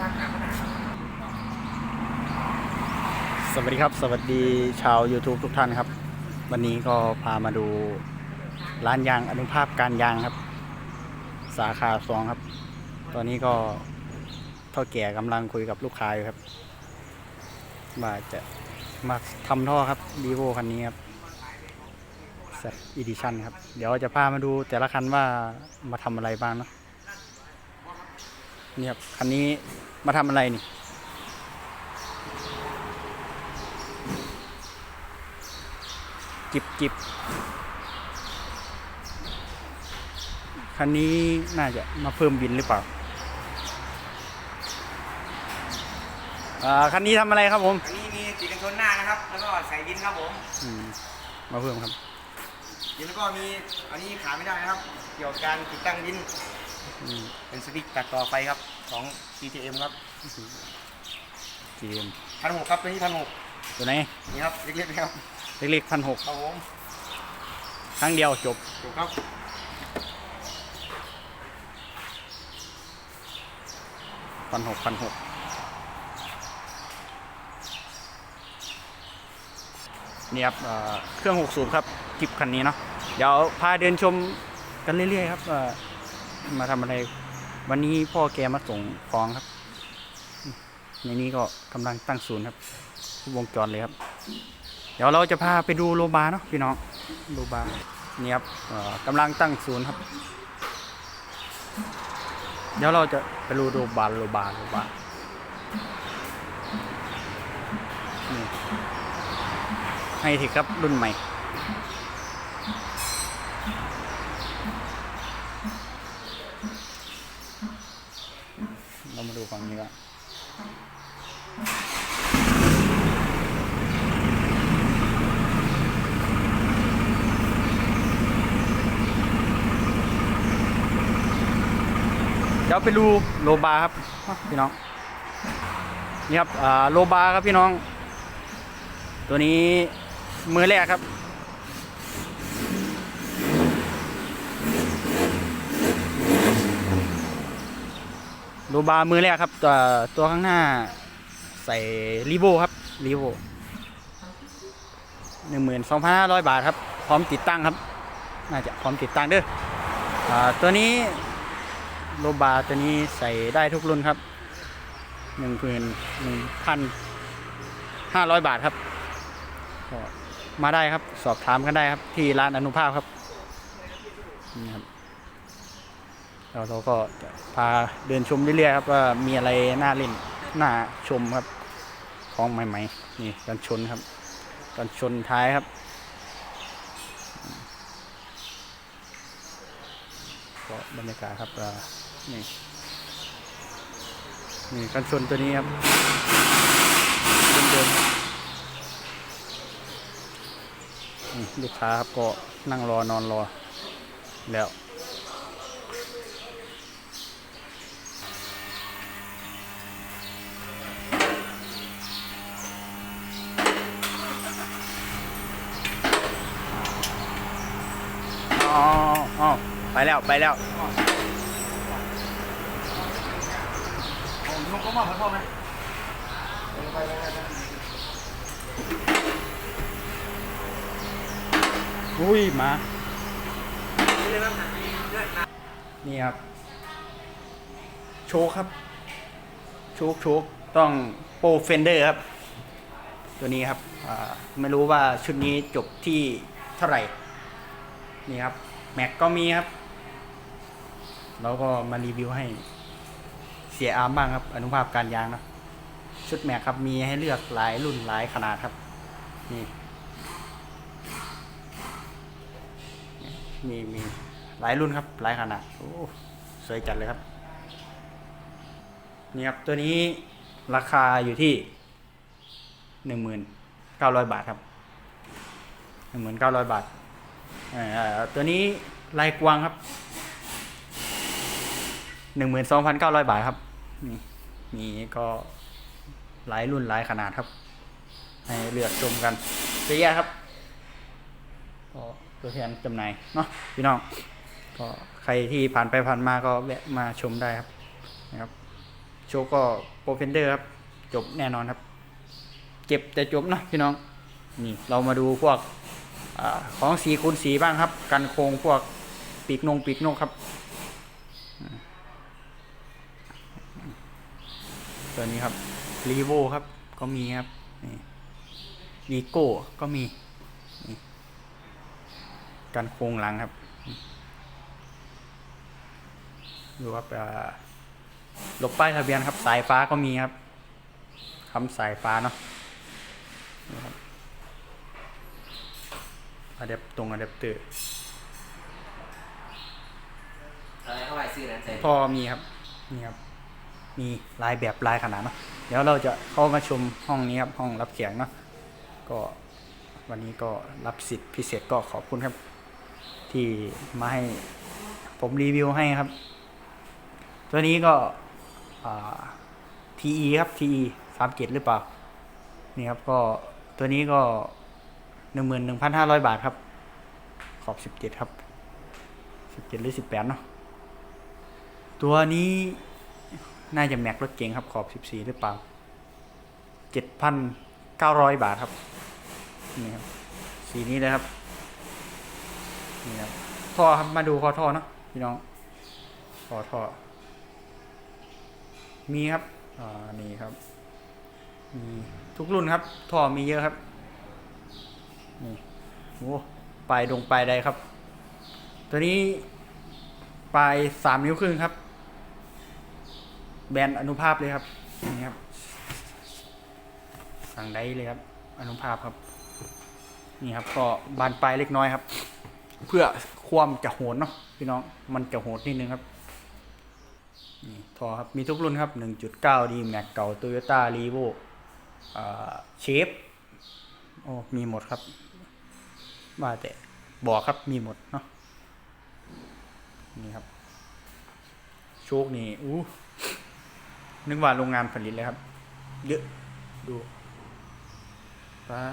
สวัสดีครับ สวัสดีชาว YouTube ทุกท่านครับ วันนี้ก็พามาดูร้านยางอนุภาพการยางครับ สาขาสองครับ ตอนนี้ก็เท่าแก่กำลังคุยกับลูกค้าอยู่ครับ ว่าจะมาทำท่อครับดีโวคันนี้ครับเซตอีดิชันครับ เดี๋ยวจะพามาดูแต่ละคันว่ามาทำอะไรบ้างเนาะ นี่ครับคันนี้มาทำอะไรนี่จิบจิบคันนี้น่าจะมาเพิ่มบินหรือเปล่าอ่าคันนี้ทำอะไรครับผม อันนี้มีติดกันชนหน้านะครับ แล้วก็ใส่ดินครับผมอืมมาเพิ่มครับดินแล้วก็มีอันนี้ขาดไม่ได้นะครับ เกี่ยวกับการติดตั้งดินอืม เป็นสวิตช์ตัดต่อไฟครับของ CTM ครับเกมพันหกครับตัวนี้พันหกตัวไหนนี่ครับเล็กๆนะครับเล็กๆพันหกครับผมครั้งเดียวจบถูกครับพันหกพันหกนี่ครับเอ่อเครื่องหกสูบครับจิบคันนี้เนาะเดี๋ยวพาเดินชมกันเรื่อยๆครับว่า มาทำอะไร วันนี้พ่อแกมาส่งของครับ ในนี้ก็กำลังตั้งศูนย์ครับวงจรเลยครับ เดี๋ยวเราจะพาไปดูโลบาร์เนาะพี่น้องโลบาร์นี่ครับกำลังตั้งศูนย์ครับ เดี๋ยวเราจะไปดูโลบาร์โลบาร์โลบาร์นี่ไฮเทคครับรุ่นใหม่ เรามาดูฝั่งนี้ก่อนเดี๋ยวไปดูโลบาร์ครับพี่น้องนี่ครับโลบาร์ครับพี่น้อง ตัวนี้มือแรกครับ โลบาร์มือแรกครับ ตัวตัวข้างหน้าใส่รีโวครับรีโวหนึ่งหมื่นสองพันห้าร้อยบาทครับ พร้อมติดตั้งครับ น่าจะพร้อมติดตั้งเด้ออตัวนี้โลบาร์ตัวนี้ใส่ได้ทุกรุ่นครับหนึ่งพันหนึ่งพันห้าร้อยบาทครับมาได้ครับสอบถามกันได้ครับที่ร้านอนุภาพครับนี่ครับ เราเราก็พาเดินชมเรื่อยๆครับว่ามีอะไรน่าเล่นน่าชมครับ ของใหม่ๆนี่กันชนครับกันชนท้ายครับก็บรรยากาศครับนี่นี่กันชนตัวนี้ครับเดิมๆครับนี่ลูกค้าครับก็นั่งรอนอนรอแล้ว อ๋ออ๋อไปแล้วไปแล้วผมก็มอบให้พ่อไหมอุ้ยมา นี่ครับ โชคครับ โชคโชคต้องโปรเฟนเดอร์ครับ ตัวนี้ครับอ่าไม่รู้ว่าชุดนี้จบที่เท่าไหร่ นี่ครับ แม็กก็มีครับ เราก็มารีวิวให้เสียอาร์มบ้างครับ อนุภาพการยางนะชุดแม็กครับมีให้เลือกหลายรุ่นหลายขนาดครับ นี่มีมีหลายรุ่นครับ หลายขนาดโอ้สวยจัดเลยครับ นี่ครับ ตัวนี้ราคาอยู่ที่หนึ่งหมื่นเก้าร้อยบาทครับหนึ่งหมื่นเก้าร้อยบาท ตัวนี้ลายกวางครับหนึ่งหมื่นสองพันเก้าร้อยบาทครับนี่มีก็หลายรุ่นหลายขนาดครับ ให้เลือกชมกันเยอะแยะครับก็ตัวแทนจำหน่ายเนาะพี่น้องก็ใครที่ผ่านไปผ่านมาก็แวะมาชมได้ครับนะครับโชว์ก็โปรเฟนเดอร์ครับ จบแน่นอนครับ เจ็บแต่จบเนะพี่น้อง นี่เรามาดูพวก อของสีคูณสีบ้างครับ กันโครงพวกปีกนงปีกนกครับ ตัวนี้ครับรีโวครับก็มีครับนี่วีโก้ก็มีกันโครงหลังครับดูครับอ่าหลบป้ายทะเบียนครับสายฟ้าก็มีครับคำสายฟ้าเนาะ อะแดปตรงอะแดปเตอร์อะไรเข้าไปซื้อนั้นใส่พอมีครับนี่ครับ มีลายแบบลายขนาดเนาะเดี๋ยวเราจะเข้ามาชมห้องนี้ครับห้องรับแขกเนาะก็วันนี้ก็รับสิทธิ์พิเศษก็ขอบคุณครับ ที่มาให้ผมรีวิวให้ครับ ตัวนี้ก็อ่า TE ครับ TE สามเกตหรือเปล่า นี่ครับก็ตัวนี้ก็ หนึ่งหมื่นหนึ่งพันห้าร้อยบาทครับ ขอบสิบเจ็ดครับสิบเจ็ดหรือสิบแปดเนาะตัวนี้น่าจะแม็กรถเก๋งครับ ขอบสิบสี่หรือเปล่าเจ็ดพันเก้าร้อยบาทครับนี่ครับสีนี้เลยครับนี่ครับท่อครับมาดูคอท่อเนาะพี่น้องคอท่อมีครับอ่านี่ครับมีทุกรุ่นครับท่อมีเยอะครับ นี่โอ้ปลายดงปลายใดครับ ตัวนี้ปลายสามนิ้วครึ่งครับ แบนอนุภาพเลยครับนี่ครับสั่งได้เลยครับ อนุภาพครับ นี่ครับ ก็บานปลายเล็กน้อยครับ เพื่อความจะโหดเนาะพี่น้องมันจะโหดนิดนึงครับนี่ทอครับมีทุกรุ่นครับ 1.9 d Max เก่า Toyota r e v o อ่เชฟโอ้มีหมดครับ ว่าแต่บอกครับมีหมดเนาะนี่ครับ โชคนี่อู้นึกว่าโรงงานผลิตเลยครับ เยอะดูป๊า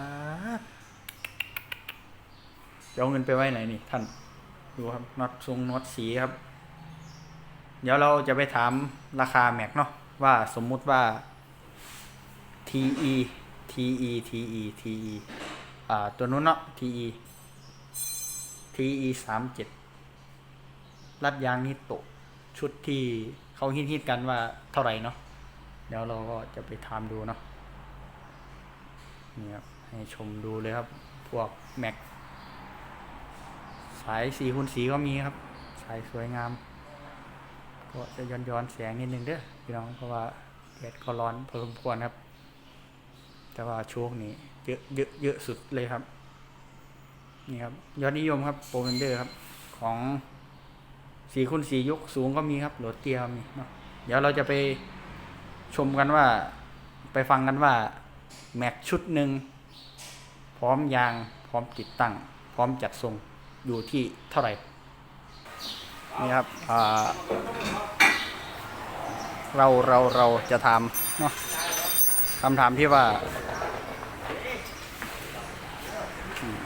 จะเอาเงินไปไว้ไหนนี่ท่าน ดูครับน็อตทรงน็อตสีครับ เดี๋ยวเราจะไปถามราคาแม็กเนาะว่าสมมุติว่า TE TE TE TE อ่าตัวนู้นเนาะ TE TE สามเจ็ดรัดยางนิโตะชุดที่เขาฮิตๆกันว่าเท่าไหร่เนาะเดี๋ยวเราก็จะไปถามดูเนาะนี่ครับให้ชมดูเลยครับ พวกแม็กสายสีคูณสีก็มีครับ สายสวยงาม ก็จะย้อนย้อนแสงนิดนึงเด้อพี่น้องเพราะว่าแดดก็ร้อนพอสมควรครับ แต่ว่าช่วงนี้เยอะเยอะเยอะสุดเลยครับ นี่ครับยอดนิยมครับโปรเวนเดอร์ครับของสี่คูณสี่ยกสูงก็มีครับโหลดเตียมีเนาะเดี๋ยวเราจะไปชมกันว่า ไปฟังกันว่า แม็กชุดหนึ่งพร้อมยางพร้อมติดตั้ง พร้อมจัดทรงอยู่ที่เท่าไหร่นี่ครับอ่าเราเราเราจะถามเนาะคำถามที่ว่าอืม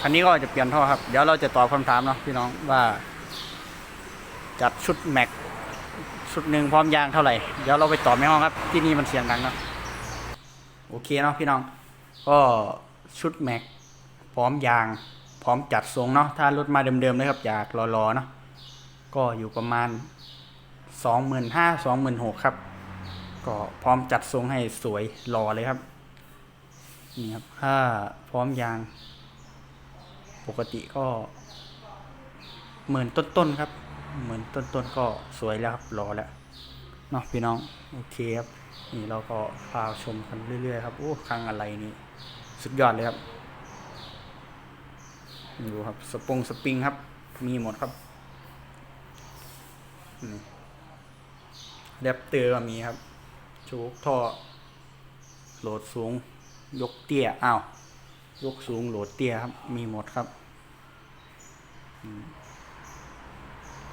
คันนี้ก็จะเปลี่ยนท่อครับ เดี๋ยวเราจะตอบคำถามเนาะพี่น้องว่า จัดชุดแม็กชุดหนึ่งพร้อมยางเท่าไหร่ เดี๋ยวเราไปตอบในห้องครับ ที่นี่มันเสียงดังเนาะโอเคเนาะพี่น้อง ก็ชุดแม็กพร้อมยาง พร้อมจัดทรงเนาะถ้ารถมาเดิมๆเลยครับอยากรอๆเนาะก็อยู่ประมาณสองหมื่นห้าสองหมื่นหกครับ ก็พร้อมจัดทรงให้สวยหล่อเลยครับ นี่ครับถ้าพร้อมยาง ปกติก็หมื่นต้นๆครับหมื่นต้นๆก็สวยแล้วครับรอแล้วเนาะพี่น้องโอเคครับนี่เราก็พาชมกันเรื่อยๆครับโอ้ครั้งอะไรนี่สุดยอดเลยครับดูครับสปงสปริงครับ มีหมดครับนี่แดปเตอร์ก็มีครับโชกท่อโหลดสูง ยกเตี้ยอ้าว ยกสูงโหลดเตี้ยครับ มีหมดครับ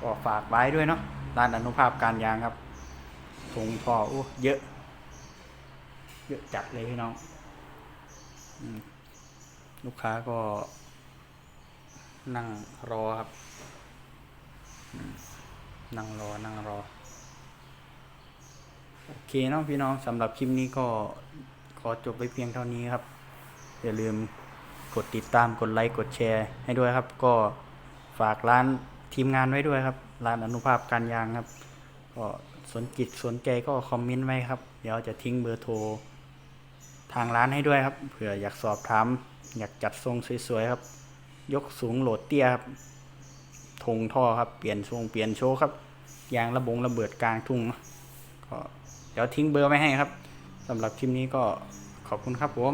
ก็ฝากไว้ด้วยเนาะด้านอนุภาพการยางครับถุงท่อโอ้เยอะ เยอะจัดเลยพี่น้องอลูกค้าก็ นั่งรอครับ นั่งรอ นั่งรอ โอเคเนาะพี่น้องสำหรับคลิปนี้ก็ขอจบไปเพียงเท่านี้ครับ อย่าลืมกดติดตามกดไลค์กดแชร์ให้ด้วยครับ ก็ฝากร้านทีมงานไว้ด้วยครับ ร้านอนุภาพการยางครับ ก็สนจิตสนใจก็คอมเมนต์ไว้ครับ เดี๋ยวจะทิ้งเบอร์โทรทางร้านให้ด้วยครับ เผื่ออยากสอบถาม อยากจัดทรงสวยๆครับ ยกสูงโหลดเตี้ยครับทงท่อครับ เปลี่ยนทรงเปลี่ยนโชว์ครับ ยางระบงระเบิดกลางทุ่งก็เดี๋ยวทิ้งเบอร์ไว้ให้ครับสำหรับคลิปนี้ก็ขอบคุณครับผม